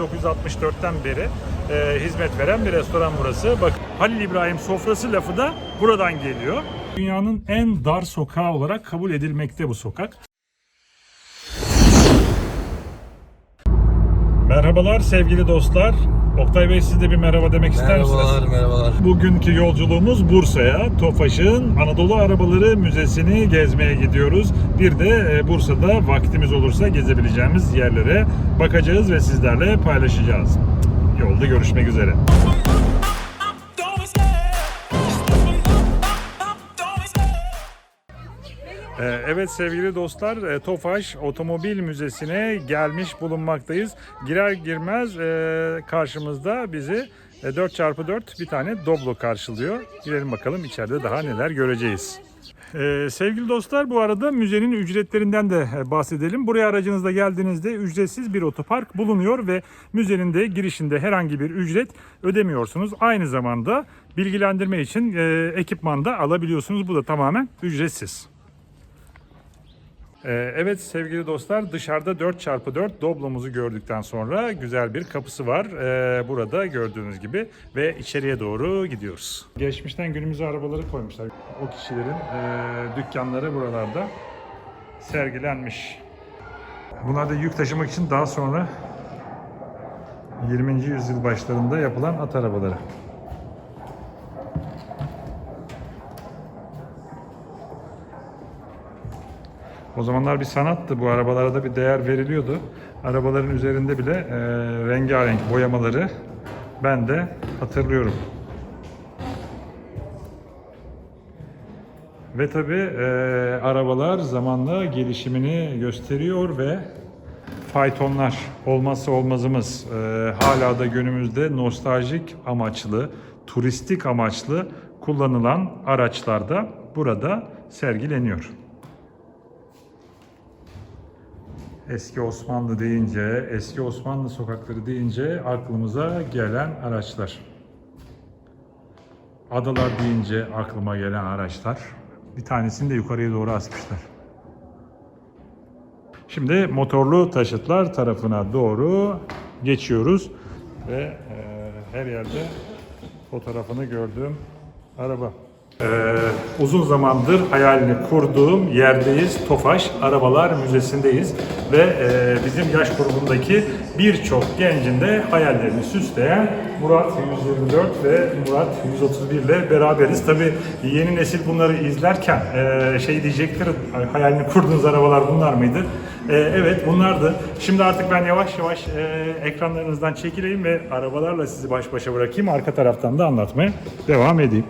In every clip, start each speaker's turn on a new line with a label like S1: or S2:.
S1: 1964'ten beri e, hizmet veren bir restoran burası. Bak Halil İbrahim sofrası lafı da buradan geliyor. Dünyanın en dar sokağı olarak kabul edilmekte bu sokak. Merhabalar sevgili dostlar. Oktay Bey siz de bir merhaba demek ister misiniz?
S2: Merhabalar, merhabalar.
S1: Bugünkü yolculuğumuz Bursa'ya. Tofaş'ın Anadolu Arabaları Müzesi'ni gezmeye gidiyoruz. Bir de e, Bursa'da vaktimiz olursa gezebileceğimiz yerlere bakacağız ve sizlerle paylaşacağız. Yolda görüşmek üzere. Evet sevgili dostlar, e, Tofaş Otomobil Müzesi'ne gelmiş bulunmaktayız. Girer girmez e, karşımızda bizi e, 4x4 bir tane Doblo karşılıyor. Girelim bakalım içeride daha neler göreceğiz. Ee, sevgili dostlar bu arada müzenin ücretlerinden de e, bahsedelim. Buraya aracınızda geldiğinizde ücretsiz bir otopark bulunuyor ve müzenin de girişinde herhangi bir ücret ödemiyorsunuz. Aynı zamanda bilgilendirme için e, ekipman da alabiliyorsunuz. Bu da tamamen ücretsiz. Ee, Evet sevgili dostlar dışarıda 4x4 Doblo'muzu gördükten sonra güzel bir kapısı var. Ee, Burada gördüğünüz gibi ve içeriye doğru gidiyoruz. Geçmişten günümüze arabaları koymuşlar. O kişilerin e, dükkanları buralarda sergilenmiş. Bunlar da yük taşımak için daha sonra 20. yüzyıl başlarında yapılan at arabaları. O zamanlar bir sanattı. Bu arabalara da bir değer veriliyordu. Arabaların üzerinde bile e, rengarenk boyamaları ben de hatırlıyorum. Ve tabi arabalar zamanla gelişimini gösteriyor ve faytonlar olmazsa olmazımız. E, hala da günümüzde nostaljik amaçlı, turistik amaçlı kullanılan araçlarda burada sergileniyor. Eski Osmanlı deyince, eski Osmanlı sokakları deyince aklımıza gelen araçlar. Adalar deyince aklıma gelen araçlar. Bir tanesini de yukarıya doğru asmışlar. Şimdi motorlu taşıtlar tarafına doğru geçiyoruz ve e, her yerde fotoğrafını gördüğüm araba. Ee, uzun zamandır hayalini kurduğum yerdeyiz. Tofaş Arabalar Müzesi'ndeyiz. Ve e, bizim yaş grubundaki birçok gencin de hayallerini süsleyen Murat 124 ve Murat 131 ile beraberiz. Tabi yeni nesil bunları izlerken e, şey diyecektir, hayalini kurduğunuz arabalar bunlar mıydı? E, evet bunlardı. Şimdi artık ben yavaş yavaş e, ekranlarınızdan çekileyim ve arabalarla sizi baş başa bırakayım. Arka taraftan da anlatmaya devam edeyim.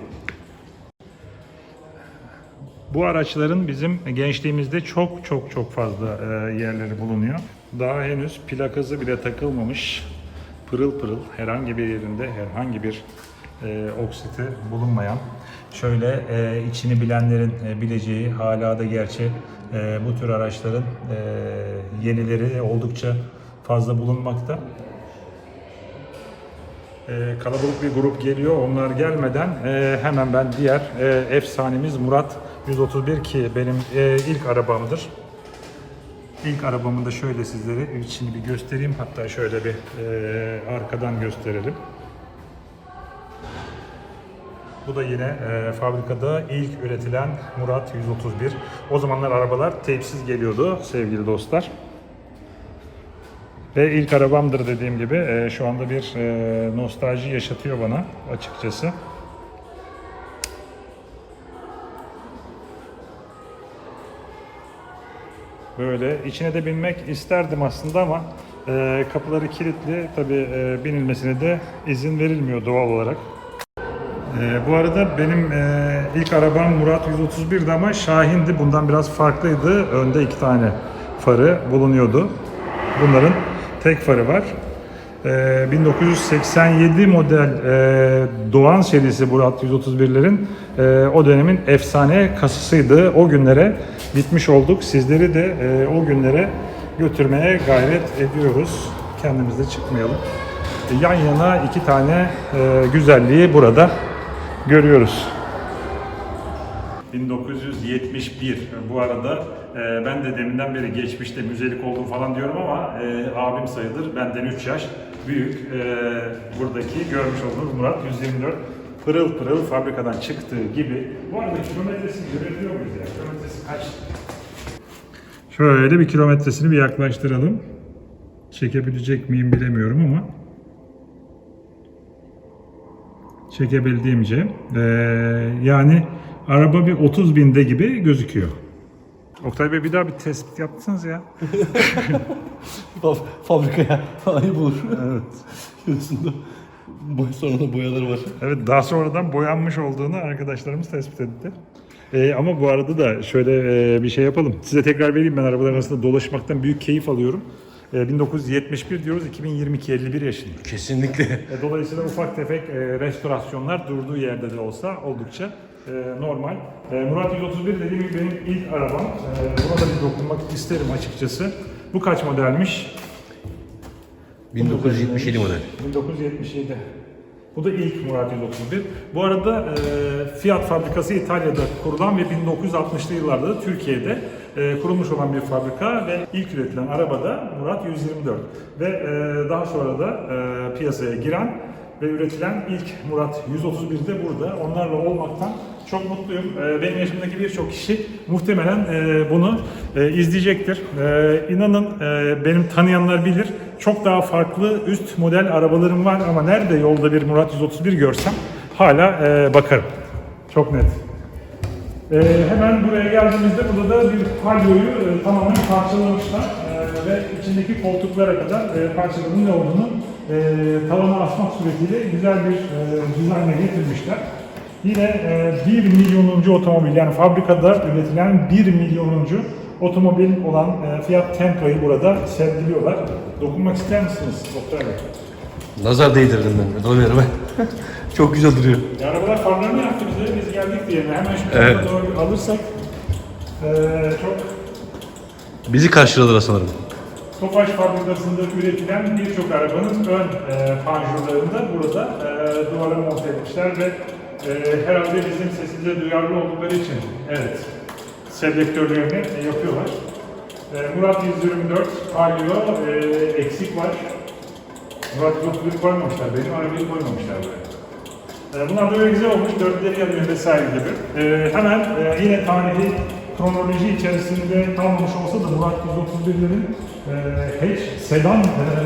S1: Bu araçların bizim gençliğimizde çok çok çok fazla e, yerleri bulunuyor. Daha henüz plakası bile takılmamış, pırıl pırıl herhangi bir yerinde herhangi bir e, oksiti bulunmayan, şöyle e, içini bilenlerin e, bileceği hala da gerçi e, bu tür araçların e, yenileri oldukça fazla bulunmakta. Ee, kalabalık bir grup geliyor. Onlar gelmeden e, hemen ben diğer e, efsanemiz Murat 131 ki benim e, ilk arabamdır. İlk arabamı da şöyle sizlere içini bir göstereyim. Hatta şöyle bir e, arkadan gösterelim. Bu da yine e, fabrikada ilk üretilen Murat 131. O zamanlar arabalar teypsiz geliyordu sevgili dostlar. Ve ilk arabamdır dediğim gibi e, şu anda bir e, nostalji yaşatıyor bana açıkçası. Böyle içine de binmek isterdim aslında ama e, kapıları kilitli tabi binilmesine de izin verilmiyor doğal olarak. E, bu arada benim e, ilk arabam Murat 131'di ama Şahin'di. Bundan biraz farklıydı. Önde iki tane farı bulunuyordu. Bunların tek farı var. Ee, 1987 model e, Doğan serisi Murat 131'lerin e, o dönemin efsane kasasıydı. O günlere gitmiş olduk. Sizleri de e, o günlere götürmeye gayret ediyoruz. Kendimiz de çıkmayalım. E, yan yana iki tane güzelliği burada görüyoruz. 1971. Bu arada e, ben de deminden beri geçmişte müzelik oldum falan diyorum ama e, abim sayılır. Benden 3 yaş büyük e, buradaki görmüş olduğunuz Murat 124 pırıl pırıl fabrikadan çıktığı gibi. Bu arada kilometresini görebiliyor muyuz ya? Kilometresi kaç? Şöyle bir kilometresini bir yaklaştıralım. Çekebilecek miyim bilemiyorum ama çekebildiğimce. Ee, yani araba bir 30 binde gibi gözüküyor. Oktay Bey bir daha bir tespit yaptınız ya.
S2: Fab- Fabrikaya ayıp olur.
S1: Evet.
S2: Şurasında boy sonra da boyaları var.
S1: Evet daha sonradan boyanmış olduğunu arkadaşlarımız tespit etti. Ee, ama bu arada da şöyle e, bir şey yapalım. Size tekrar vereyim ben arabaların arasında dolaşmaktan büyük keyif alıyorum. Ee, 1971 diyoruz 2022 51 yaşındayım.
S2: Kesinlikle.
S1: E, Dolayısıyla ufak tefek e, restorasyonlar durduğu yerde de olsa oldukça e, normal. E, Murat 131 dediğim gibi benim ilk arabam. E, buna da bir dokunmak isterim açıkçası. Bu kaç modelmiş?
S2: 1977 model.
S1: 1977. Bu da ilk Murat 131. Bu arada e, Fiat fabrikası İtalya'da kurulan ve 1960'lı yıllarda da Türkiye'de e, kurulmuş olan bir fabrika ve ilk üretilen araba da Murat 124. Ve e, daha sonra da e, piyasaya giren ve üretilen ilk Murat 131 de burada. Onlarla olmaktan çok mutluyum. E, benim yaşımdaki birçok kişi muhtemelen e, bunu e, izleyecektir. E, inanın benim tanıyanlar bilir. Çok daha farklı üst model arabalarım var ama nerede yolda bir Murat 131 görsem hala bakarım. Çok net. Hemen buraya geldiğimizde burada da bir palyoyu tamamen parçalamışlar ve içindeki koltuklara kadar e, parçaların ne olduğunu e, tavana asmak suretiyle güzel bir e, dizaynla getirmişler. Yine e, 1 milyonuncu otomobil yani fabrikada üretilen 1 milyonuncu otomobil olan e, Fiat Tempo'yu burada sergiliyorlar. Dokunmak ister misiniz Doktor Bey?
S2: Nazar değdirdim ben. Ben. Çok güzel duruyor.
S1: Ya arabalar farlarını yaptı bize, biz geldik diye. Hemen şu tarafa
S2: Evet.
S1: doğru alırsak e, çok
S2: Bizi karşıladılar sanırım.
S1: Tofaş fabrikasında üretilen birçok arabanın ön e, panjurlarını da burada e, duvara monte etmişler ve e, herhalde bizim sesimize duyarlı oldukları için evet selektörlerini yapıyorlar. E, Murat 124 Palio e, eksik var. Murat 131 koymamışlar, benim arabayı koymamışlar buraya. E, Bunlar da böyle güzel olmuş, dörtleri yanıyor vesaire gibi. E, hemen e, yine tarihi kronoloji içerisinde kalmamış olsa da Murat 131'lerin e, hiç sedan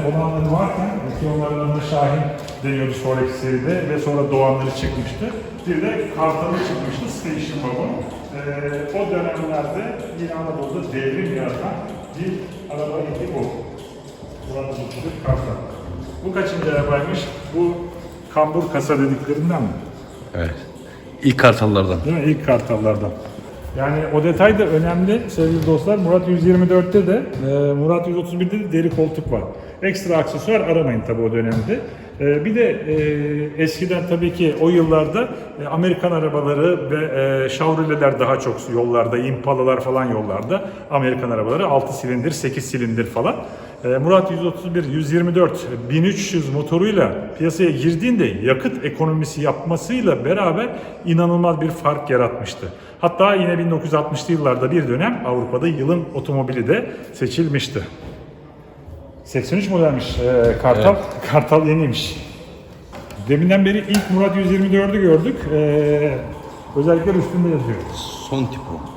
S1: olanları varken, ki onların Şahin deniyordu sonraki seride ve sonra Doğanları çıkmıştı. Bir de Kartalı çıkmıştı, Station Wagon. E, o dönemlerde yine Anadolu'da devrim yaratan bir araba idi bu. Murat 131 Kartal. Bu kaçıncı arabaymış? Bu kambur kasa dediklerinden mi?
S2: Evet. İlk kartallardan.
S1: Değil mi? İlk kartallardan. Yani o detay da önemli sevgili dostlar. Murat 124'te de, e, Murat 131'de de deri koltuk var. Ekstra aksesuar aramayın tabii o dönemde. E, bir de e, eskiden tabii ki o yıllarda Amerikan arabaları ve Chevrolet'ler daha çok yollarda, Impala'lar falan yollarda. Amerikan arabaları 6 silindir, 8 silindir falan. E, Murat 131, 124, 1300 motoruyla piyasaya girdiğinde yakıt ekonomisi yapmasıyla beraber inanılmaz bir fark yaratmıştı. Hatta yine 1960'lı yıllarda bir dönem Avrupa'da yılın otomobili de seçilmişti. 83 modelmiş e, Kartal. Kartal yeniymiş. Deminden beri ilk Murat 124'ü gördük. E, özellikler üstünde yazıyor.
S2: Son tip o.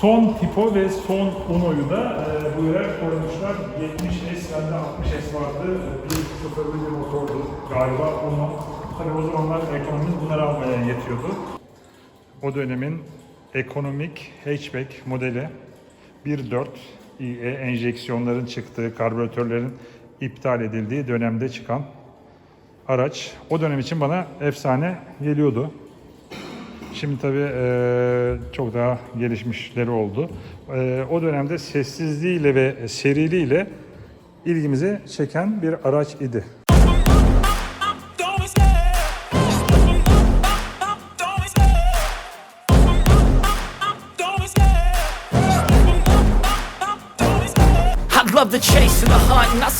S1: Son tipo ve son Uno'yu da e, bu yere koymuşlar. 70S bende 60S vardı. 1.0'lı bir motordu galiba Uno. Tabii o zamanlar ekonomimiz bunları almaya yetiyordu. O dönemin ekonomik hatchback modeli 1.4 IE enjeksiyonların çıktığı, karbüratörlerin iptal edildiği dönemde çıkan araç. O dönem için bana efsane geliyordu. Şimdi tabii eee, çok daha gelişmişleri oldu. Eee, o dönemde sessizliğiyle ve seriliğiyle ilgimizi çeken bir araç idi.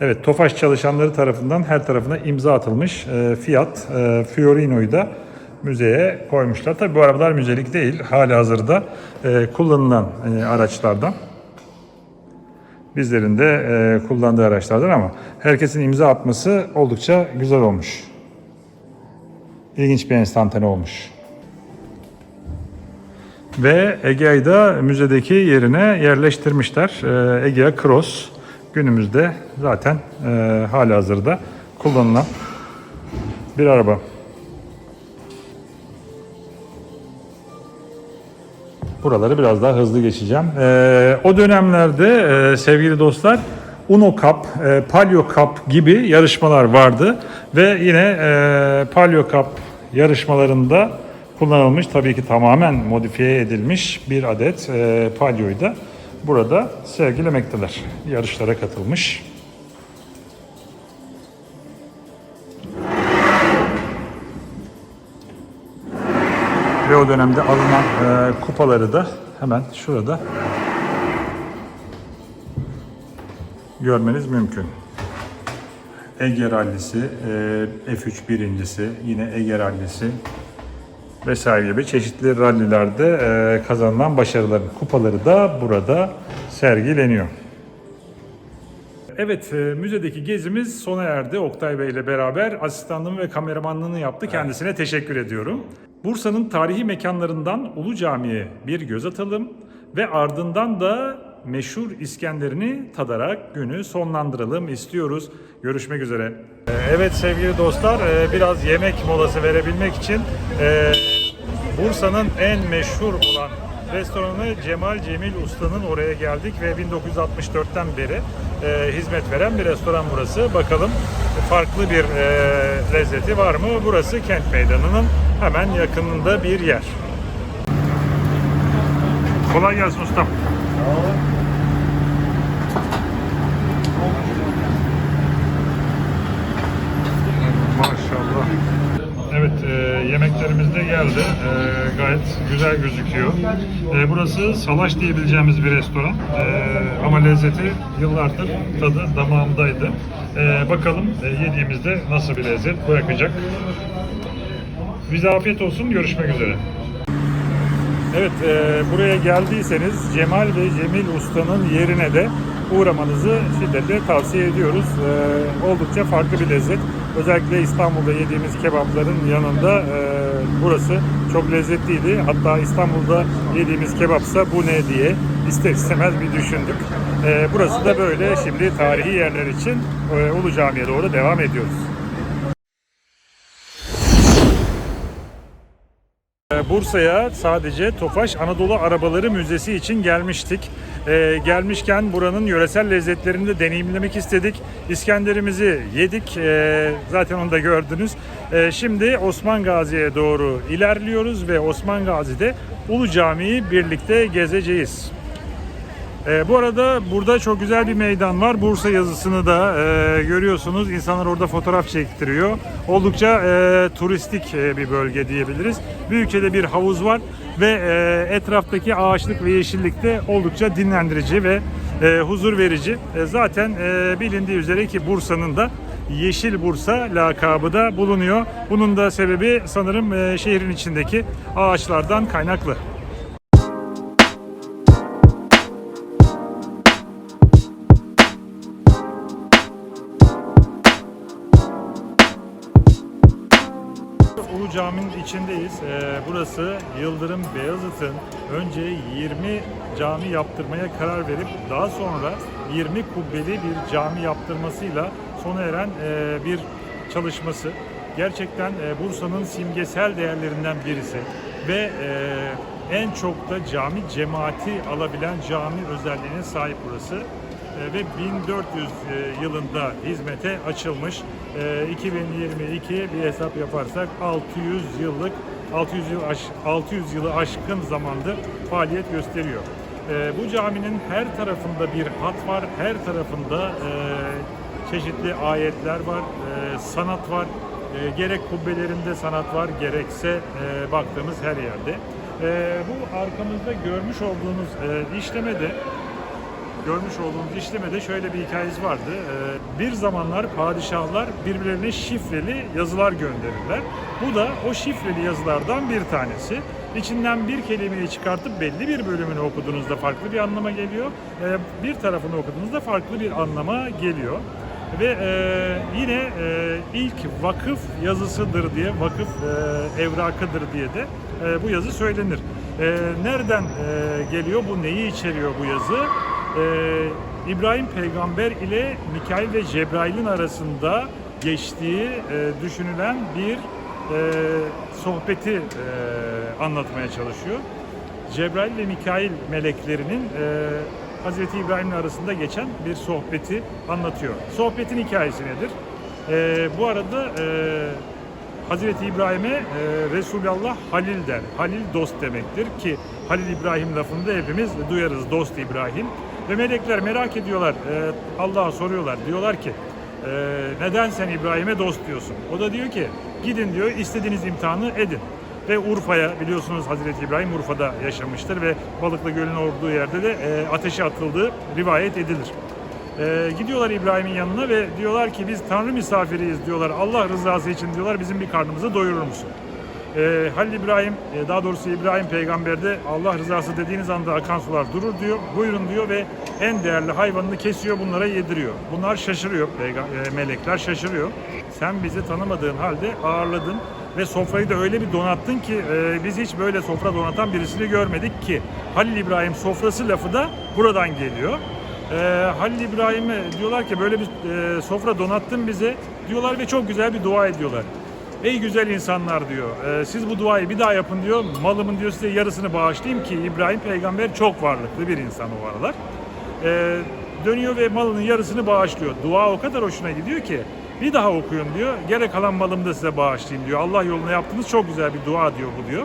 S1: Evet, Tofaş çalışanları tarafından her tarafına imza atılmış e, Fiat e, Fiorino'yu da müzeye koymuşlar. Tabii bu arabalar müzelik değil, hali hazırda e, kullanılan e, araçlardan. Bizlerin de e, kullandığı araçlardan ama herkesin imza atması oldukça güzel olmuş. İlginç bir enstantane olmuş. Ve Egea'yı da müzedeki yerine yerleştirmişler. Ee, Egea Cross günümüzde zaten e, hali hazırda kullanılan bir araba. Buraları biraz daha hızlı geçeceğim. Ee, o dönemlerde e, sevgili dostlar Uno Cup, e, Palio Cup gibi yarışmalar vardı ve yine e, Palio Cup yarışmalarında kullanılmış tabii ki tamamen modifiye edilmiş bir adet e, Palio'yu da burada sergilemekteler. Yarışlara katılmış. Ve o dönemde alınan e, kupaları da hemen şurada görmeniz mümkün. Ege Rallisi, e, F3 birincisi, yine Ege Rallisi vesaire gibi çeşitli rallilerde e, kazanılan başarıların kupaları da burada sergileniyor. Evet, e, müzedeki gezimiz sona erdi. Oktay Bey ile beraber asistanlığımı ve kameramanlığını yaptı. Kendisine teşekkür ediyorum. Bursa'nın tarihi mekanlarından Ulu Cami'ye bir göz atalım ve ardından da meşhur İskender'ini tadarak günü sonlandıralım istiyoruz. Görüşmek üzere. E, Evet sevgili dostlar, e, biraz yemek molası verebilmek için Bursa'nın en meşhur olan restoranı Cemal Cemil Usta'nın oraya geldik ve 1964'ten beri e, hizmet veren bir restoran burası. Bakalım farklı bir e, lezzeti var mı? Burası Kent Meydanı'nın hemen yakınında bir yer. Kolay gelsin ustam. Maşallah. Evet, e, yemeklerimiz de geldi. E, gayet güzel gözüküyor. E, burası salaş diyebileceğimiz bir restoran. E, ama lezzeti yıllardır tadı damağımdaydı. E, bakalım e, yediğimizde nasıl bir lezzet bırakacak. Bize afiyet olsun, görüşmek üzere. Evet, e, buraya geldiyseniz Cemal ve Cemil Usta'nın yerine de uğramanızı şiddetle tavsiye ediyoruz. E, oldukça farklı bir lezzet. Özellikle İstanbul'da yediğimiz kebapların yanında e, burası çok lezzetliydi. Hatta İstanbul'da yediğimiz kebapsa bu ne diye ister istemez bir düşündük. E, burası da böyle. Şimdi tarihi yerler için e, Ulu Cami'ye doğru devam ediyoruz. Ee, Bursa'ya sadece Tofaş Anadolu Arabaları Müzesi için gelmiştik. Ee, gelmişken buranın yöresel lezzetlerini de deneyimlemek istedik. İskenderimizi yedik. Ee, zaten onu da gördünüz. Ee, şimdi Osman Gazi'ye doğru ilerliyoruz ve Osman Gazi'de Ulu Camii'yi birlikte gezeceğiz. Ee, bu arada burada çok güzel bir meydan var. Bursa yazısını da e, görüyorsunuz. İnsanlar orada fotoğraf çektiriyor. Oldukça e, turistik e, bir bölge diyebiliriz. Büyükçe'de bir havuz var ve etraftaki ağaçlık ve yeşillik de oldukça dinlendirici ve huzur verici. Zaten bilindiği üzere ki Bursa'nın da Yeşil Bursa lakabı da bulunuyor. Bunun da sebebi sanırım e, şehrin içindeki ağaçlardan kaynaklı. Ulu Cami'nin içindeyiz. Ee, burası Yıldırım Beyazıt'ın önce 20 cami yaptırmaya karar verip daha sonra 20 kubbeli bir cami yaptırmasıyla sona eren e, bir çalışması. Gerçekten e, Bursa'nın simgesel değerlerinden birisi ve e, en çok da cami cemaati alabilen cami özelliğine sahip burası. Ve 1400 e, yılında hizmete açılmış. E, 2022 bir hesap yaparsak 600 yıllık 600 yıl aş, 600 yılı aşkın zamandır faaliyet gösteriyor. Bu caminin her tarafında bir hat var, her tarafında çeşitli ayetler var, e, sanat var. E, gerek kubbelerinde sanat var gerekse e, baktığımız her yerde. E, bu arkamızda görmüş olduğunuz e, işlemede görmüş olduğunuz işlemede şöyle bir hikayesi vardı. Ee, bir zamanlar padişahlar birbirlerine şifreli yazılar gönderirler. Bu da o şifreli yazılardan bir tanesi. İçinden bir kelimeyi çıkartıp belli bir bölümünü okuduğunuzda farklı bir anlama geliyor. Ee, bir tarafını okuduğunuzda farklı bir anlama geliyor. Ve e, yine e, ilk vakıf yazısıdır diye, vakıf e, evrakıdır diye de e, bu yazı söylenir. E, nereden e, geliyor bu, neyi içeriyor bu yazı? Ee, İbrahim peygamber ile Mikail ve Cebrail'in arasında geçtiği e, düşünülen bir e, sohbeti e, anlatmaya çalışıyor. Cebrail ve Mikail meleklerinin e, Hazreti İbrahim'le arasında geçen bir sohbeti anlatıyor. Sohbetin hikayesi nedir? E, bu arada e, Hazreti İbrahim'e e, Resulullah Halil der. Halil dost demektir ki Halil İbrahim lafını da hepimiz duyarız dost İbrahim. Ve melekler merak ediyorlar, e, Allah'a soruyorlar. Diyorlar ki e, neden sen İbrahim'e dost diyorsun? O da diyor ki gidin diyor istediğiniz imtihanı edin. Ve Urfa'ya biliyorsunuz Hazreti İbrahim Urfa'da yaşamıştır ve Balıklı Gölü'nün olduğu yerde de e, ateşe atıldığı rivayet edilir. Ee, gidiyorlar İbrahim'in yanına ve diyorlar ki biz Tanrı misafiriyiz diyorlar. Allah rızası için diyorlar bizim bir karnımızı doyurur musun? Ee, Halil İbrahim, e, daha doğrusu İbrahim peygamberde Allah rızası dediğiniz anda akan sular durur diyor. Buyurun diyor ve en değerli hayvanını kesiyor bunlara yediriyor. Bunlar şaşırıyor, e, melekler şaşırıyor. Sen bizi tanımadığın halde ağırladın ve sofrayı da öyle bir donattın ki e, biz hiç böyle sofra donatan birisini görmedik ki Halil İbrahim sofrası lafı da buradan geliyor. Ee, Halil İbrahim'e diyorlar ki böyle bir e, sofra donattın bize diyorlar ve çok güzel bir dua ediyorlar. Ey güzel insanlar diyor. e, siz bu duayı bir daha yapın diyor. Malımın diyor size yarısını bağışlayayım ki İbrahim peygamber çok varlıklı bir insan o aralar. Ee, dönüyor ve malının yarısını bağışlıyor. Dua o kadar hoşuna gidiyor ki bir daha okuyun diyor. Gerek kalan malımı da size bağışlayayım diyor. Allah yoluna yaptığınız çok güzel bir dua diyor bu diyor.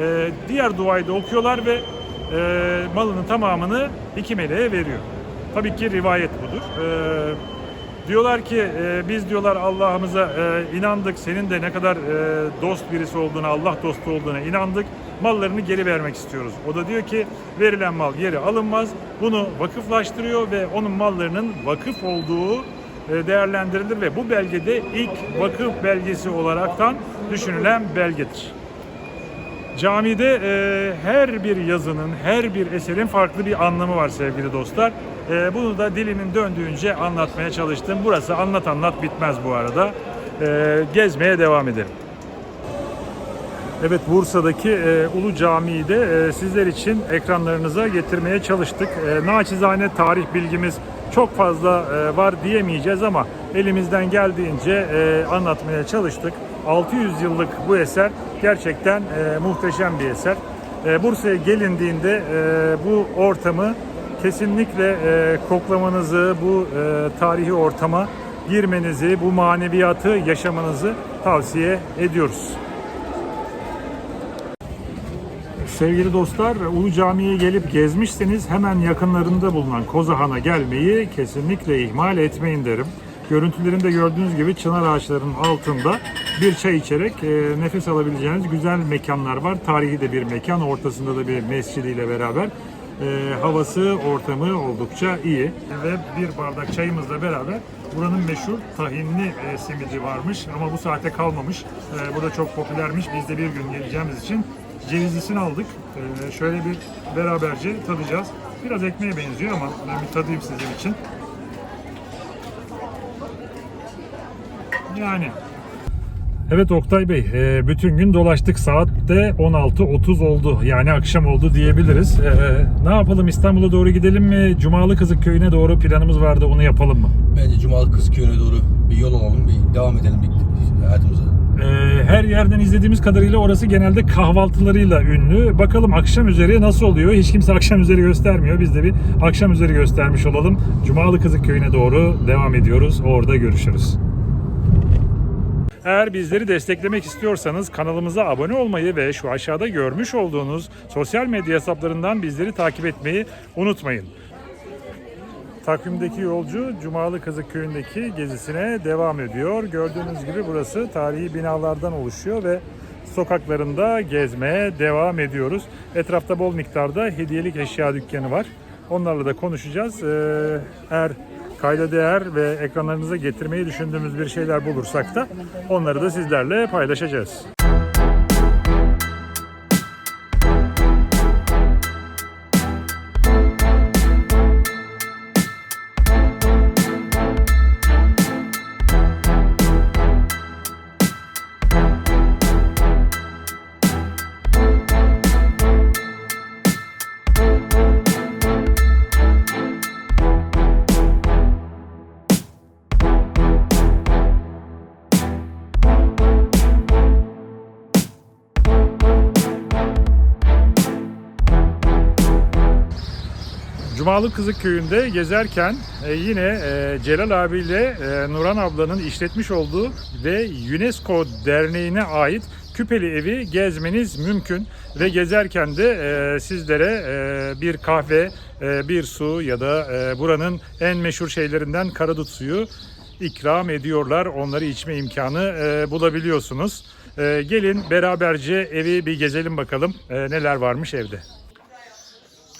S1: Ee, diğer duayı da okuyorlar ve e, malının tamamını iki meleğe veriyor. Tabii ki rivayet budur. Ee, diyorlar ki e, biz diyorlar Allah'ımıza e, inandık. Senin de ne kadar e, dost birisi olduğuna, Allah dostu olduğuna inandık. Mallarını geri vermek istiyoruz. O da diyor ki verilen mal geri alınmaz. Bunu vakıflaştırıyor ve onun mallarının vakıf olduğu değerlendirilir ve bu belgede ilk vakıf belgesi olaraktan düşünülen belgedir. Camide e, her bir yazının, her bir eserin farklı bir anlamı var sevgili dostlar. E, bunu da dilimin döndüğünce anlatmaya çalıştım. Burası anlat anlat bitmez bu arada. E, gezmeye devam edelim. Evet Bursa'daki e, Ulu Camii'yi de e, sizler için ekranlarınıza getirmeye çalıştık. E, naçizane tarih bilgimiz çok fazla e, var diyemeyeceğiz ama elimizden geldiğince e, anlatmaya çalıştık. 600 yıllık bu eser gerçekten e, muhteşem bir eser. E, Bursa'ya gelindiğinde e, bu ortamı kesinlikle e, koklamanızı, bu e, tarihi ortama girmenizi, bu maneviyatı yaşamanızı tavsiye ediyoruz. Sevgili dostlar, Ulu Cami'ye gelip gezmişseniz hemen yakınlarında bulunan Kozahan'a gelmeyi kesinlikle ihmal etmeyin derim. Görüntülerinde gördüğünüz gibi çınar ağaçlarının altında bir çay içerek e, nefes alabileceğiniz güzel mekanlar var. Tarihi de bir mekan, ortasında da bir mescidiyle beraber. E, havası, ortamı oldukça iyi. Ve bir bardak çayımızla beraber buranın meşhur tahinli e, simidi varmış ama bu saate kalmamış. E, bu da çok popülermiş. Biz de bir gün geleceğimiz için cevizlisini aldık. Ee, şöyle bir beraberce tadacağız. Biraz ekmeğe benziyor ama ben bir tadayım sizin için. Yani. Evet Oktay Bey, e, bütün gün dolaştık. Saat de 16.30 oldu. Yani akşam oldu diyebiliriz. E, ne yapalım İstanbul'a doğru gidelim mi? Cumalı Kızık Köyü'ne doğru planımız vardı. Onu yapalım mı?
S2: Bence Cumalı Kızköy'üne doğru bir yol alalım, bir devam edelim bir hayatımıza.
S1: Ee, her yerden izlediğimiz kadarıyla orası genelde kahvaltılarıyla ünlü. Bakalım akşam üzeri nasıl oluyor? Hiç kimse akşam üzeri göstermiyor. Biz de bir akşam üzeri göstermiş olalım. Cumalı Kızık Köyü'ne doğru devam ediyoruz. Orada görüşürüz. Eğer bizleri desteklemek istiyorsanız kanalımıza abone olmayı ve şu aşağıda görmüş olduğunuz sosyal medya hesaplarından bizleri takip etmeyi unutmayın. Takvimdeki yolcu Cumalı Kızık köyündeki gezisine devam ediyor. Gördüğünüz gibi burası tarihi binalardan oluşuyor ve sokaklarında gezmeye devam ediyoruz. Etrafta bol miktarda hediyelik eşya dükkanı var. Onlarla da konuşacağız. Ee, eğer kayda değer ve ekranlarınıza getirmeyi düşündüğümüz bir şeyler bulursak da onları da sizlerle paylaşacağız. Cumalı Kızık Köyü'nde gezerken e, yine e, Celal abiyle e, Nuran ablanın işletmiş olduğu ve UNESCO Derneği'ne ait Küpeli Evi gezmeniz mümkün. Ve gezerken de e, sizlere e, bir kahve, e, bir su ya da e, buranın en meşhur şeylerinden karadut suyu ikram ediyorlar. Onları içme imkanı e, bulabiliyorsunuz. E, gelin beraberce evi bir gezelim bakalım e, neler varmış evde.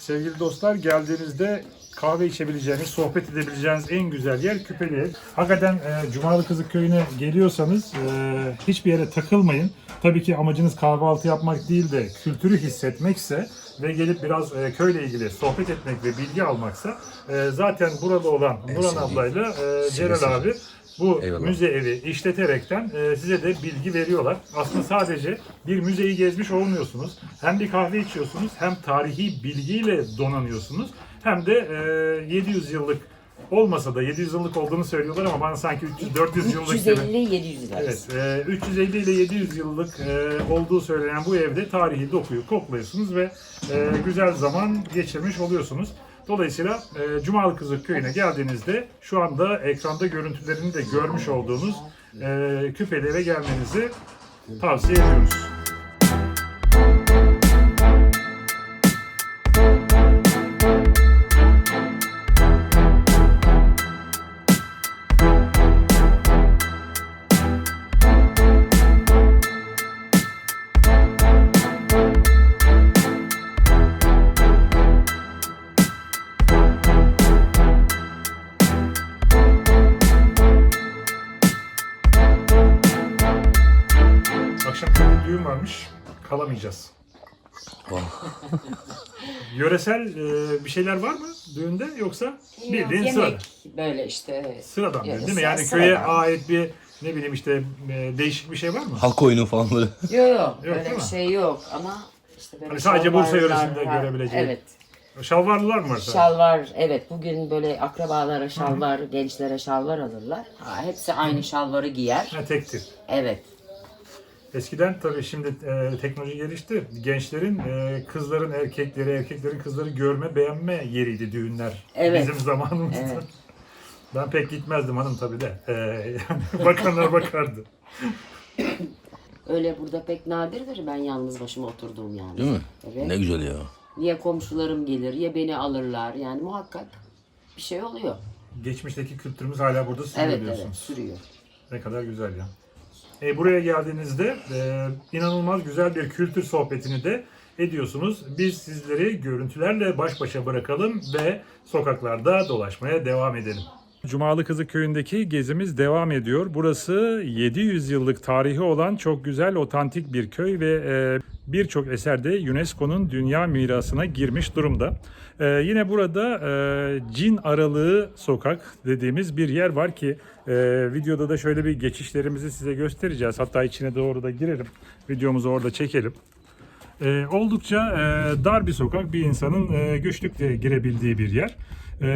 S1: Sevgili dostlar geldiğinizde kahve içebileceğiniz, sohbet edebileceğiniz en güzel yer Küpeli Ev. Hakikaten e, Cumalı Kızık Köyü'ne geliyorsanız e, hiçbir yere takılmayın. Tabii ki amacınız kahvaltı yapmak değil de kültürü hissetmekse ve gelip biraz e, köyle ilgili sohbet etmek ve bilgi almaksa e, zaten burada olan Nuran ablayla e, Celal abi bu
S2: Eyvallah.
S1: müze evi işleterekten e, size de bilgi veriyorlar. Aslında sadece bir müzeyi gezmiş olmuyorsunuz. Hem bir kahve içiyorsunuz hem tarihi bilgiyle donanıyorsunuz. Hem de e, 700 yıllık olmasa da 700 yıllık olduğunu söylüyorlar ama bana sanki 300-400 yıllık gibi.
S3: 350 ile 700 lira.
S1: Evet, e, 350 ile 700 yıllık e, olduğu söylenen bu evde tarihi dokuyu kokluyorsunuz ve e, güzel zaman geçirmiş oluyorsunuz. Dolayısıyla e, Cumalı Kızık Köyü'ne geldiğinizde şu anda ekranda görüntülerini de görmüş olduğunuz e, küpeli eve gelmenizi tavsiye ediyoruz. Yöresel e, bir şeyler var mı düğünde yoksa bildiğin
S3: Yemek
S1: sıradan?
S3: böyle işte.
S1: Sıradan
S3: Ya,
S1: değil mi? Yani
S3: sıradan.
S1: köye ait bir ne bileyim işte e, değişik bir şey var mı?
S2: Halk oyunu falan böyle.
S3: Yok yok
S1: değil
S3: öyle bir şey yok ama işte böyle
S1: Hani sadece Bursa
S3: şalvarlar
S1: yöresinde
S3: var.
S1: görebileceği.
S3: Evet.
S1: Şalvarlılar mı var? sadece?
S3: Şalvar evet bugün böyle akrabalara şalvar, gençlere şalvar alırlar. Ha, hepsi aynı şalvarı giyer.
S1: Ha, tektir.
S3: Evet.
S1: Eskiden tabii şimdi e, teknoloji gelişti. Gençlerin e, kızların erkekleri, erkeklerin kızları görme, beğenme yeriydi düğünler.
S3: Evet.
S1: Bizim zamanımızda.
S3: Evet.
S1: Ben pek gitmezdim hanım tabii de. E, yani bakanlar bakardı.
S3: Öyle burada pek nadirdir ben yalnız başıma oturduğum yani.
S2: Değil mi?
S3: Evet.
S2: Ne güzel ya.
S3: Ya komşularım gelir ya beni alırlar yani muhakkak bir şey oluyor.
S1: Geçmişteki kültürümüz hala burada sürüyor
S3: Evet
S1: diyorsunuz.
S3: evet sürüyor.
S1: Ne kadar güzel ya. E, buraya geldiğinizde e, inanılmaz güzel bir kültür sohbetini de ediyorsunuz. Biz sizleri görüntülerle baş başa bırakalım ve sokaklarda dolaşmaya devam edelim. Cumalı Kızı köyündeki gezimiz devam ediyor. Burası 700 yıllık tarihi olan çok güzel otantik bir köy ve e, birçok eserde UNESCO'nun dünya mirasına girmiş durumda. E, yine burada e, cin aralığı sokak dediğimiz bir yer var ki e, videoda da şöyle bir geçişlerimizi size göstereceğiz. Hatta içine doğru da girelim. Videomuzu orada çekelim. E, oldukça e, dar bir sokak, bir insanın e, güçlükle girebildiği bir yer. E,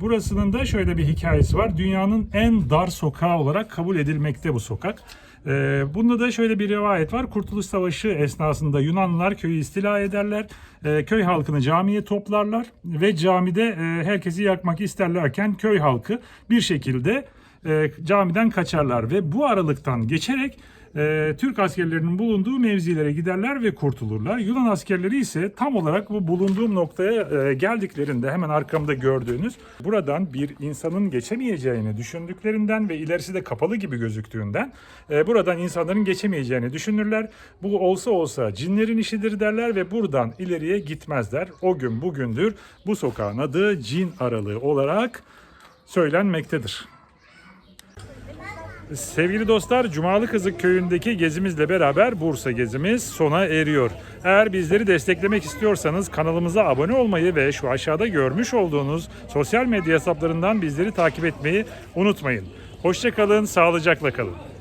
S1: burasının da şöyle bir hikayesi var. Dünyanın en dar sokağı olarak kabul edilmekte bu sokak. E, bunda da şöyle bir rivayet var. Kurtuluş Savaşı esnasında Yunanlılar köyü istila ederler. E, köy halkını camiye toplarlar ve camide e, herkesi yakmak isterlerken köy halkı bir şekilde e, camiden kaçarlar ve bu aralıktan geçerek e, Türk askerlerinin bulunduğu mevzilere giderler ve kurtulurlar. Yunan askerleri ise tam olarak bu bulunduğum noktaya e, geldiklerinde hemen arkamda gördüğünüz buradan bir insanın geçemeyeceğini düşündüklerinden ve ilerisi de kapalı gibi gözüktüğünden e, buradan insanların geçemeyeceğini düşünürler. Bu olsa olsa cinlerin işidir derler ve buradan ileriye gitmezler. O gün bugündür bu sokağın adı cin aralığı olarak söylenmektedir. Sevgili dostlar, Cumalı Kızık köyündeki gezimizle beraber Bursa gezimiz sona eriyor. Eğer bizleri desteklemek istiyorsanız kanalımıza abone olmayı ve şu aşağıda görmüş olduğunuz sosyal medya hesaplarından bizleri takip etmeyi unutmayın. Hoşçakalın, sağlıcakla kalın.